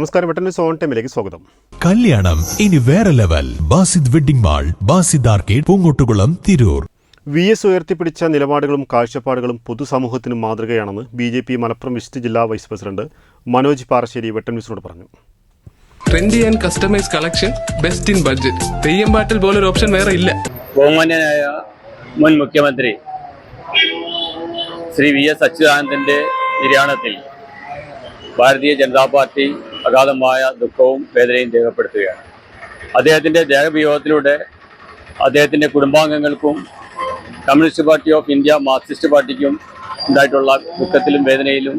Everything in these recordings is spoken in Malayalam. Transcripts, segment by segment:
നമസ്കാരം വെട്ടൻ സോൺ ഓൺ ടൈമിലേക്ക് സ്വാഗതം. കല്യാണം ഇനി വേറെ level. Basid wedding mall Basid arcade Poongottukulam Tirur. V S ഉയർത്തിപ്പിടിച്ച നിലപാടുകളും കാഴ്ചപ്പാടുകളും പൊതുസമൂഹത്തിനും മാതൃകയാണെന്ന് B J P Malappuram west ജില്ലാ വൈസ് പ്രസിഡന്റ് മനോജ് പാറശ്ശേരി വെട്ടൻ ന്യൂസിനോട് പറഞ്ഞു. Trendy and customise collection best in budget Theyyam പാട്ടിൽ പോലൊരു ഓപ്ഷൻ വേറെ ഇല്ല. ബഹുമാന്യനായ മുൻ മുഖ്യമന്ത്രി ശ്രീ വി എസ് അച്യുതാനന്ദന്റെ നിര്യാണത്തിൽ ഭാരതീയ ജനതാ പാർട്ടി അഗാധമായ ദുഃഖവും വേദനയും രേഖപ്പെടുത്തുകയാണ്. അദ്ദേഹത്തിന്റെ ദേഹവിയോഗത്തിലൂടെ അദ്ദേഹത്തിന്റെ കുടുംബാംഗങ്ങൾക്കും Communist Party of India Marxist പാർട്ടിക്കും ഉണ്ടായിട്ടുള്ള ദുഃഖത്തിലും വേദനയിലും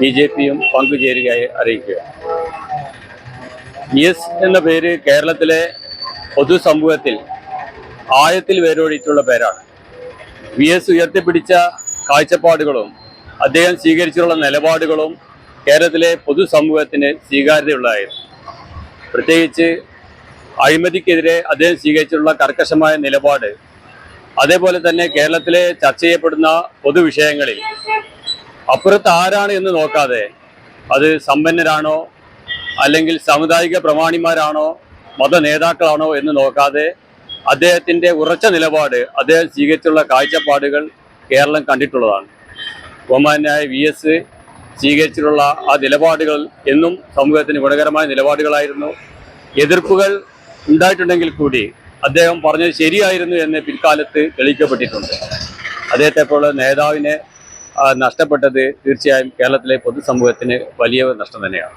ബി ജെ പിയും പങ്കുചേരുകയായി അറിയിക്കുക എസ് എന്ന പേര് കേരളത്തിലെ പൊതുസമൂഹത്തിൽ ആഴത്തിൽ വേരോടിയിട്ടുള്ള പേരാണ്. വി എസ് ഉയർത്തിപ്പിടിച്ച കാഴ്ചപ്പാടുകളും അദ്ദേഹം സ്വീകരിച്ചിട്ടുള്ള നിലപാടുകളും കേരളത്തിലെ പൊതുസമൂഹത്തിന് സ്വീകാര്യതയുള്ളതായിരുന്നു. പ്രത്യേകിച്ച് അഴിമതിക്കെതിരെ അദ്ദേഹം സ്വീകരിച്ചിട്ടുള്ള കർക്കശമായ നിലപാട്. അതേപോലെ തന്നെ കേരളത്തിലെ ചർച്ച ചെയ്യപ്പെടുന്ന പൊതുവിഷയങ്ങളിൽ അപ്പുറത്ത് ആരാണ് എന്ന് നോക്കാതെ അത് സമ്പന്നരാണോ അല്ലെങ്കിൽ സാമുദായിക പ്രമാണിമാരാണോ മത നേതാക്കളാണോ എന്ന് നോക്കാതെ അദ്ദേഹത്തിന്റെ ഉറച്ച നിലപാട് അദ്ദേഹം സ്വീകരിച്ചുള്ള കാഴ്ചപ്പാടുകൾ കേരളം കണ്ടിട്ടുള്ളതാണ്. ബഹുമാനായ വി എസ് സ്വീകരിച്ചിട്ടുള്ള ആ നിലപാടുകൾ എന്നും സമൂഹത്തിന് ഗുണകരമായ നിലപാടുകളായിരുന്നു. എതിർപ്പുകൾ ഉണ്ടായിട്ടുണ്ടെങ്കിൽ കൂടി അദ്ദേഹം പറഞ്ഞത് ശരിയായിരുന്നു എന്ന് പിൽക്കാലത്ത് തെളിയിക്കപ്പെട്ടിട്ടുണ്ട്. അദ്ദേഹത്തെ പോലുള്ള നേതാവിനെ നഷ്ടപ്പെട്ടത് തീർച്ചയായും കേരളത്തിലെ പൊതുസമൂഹത്തിന് വലിയ നഷ്ടം തന്നെയാണ്.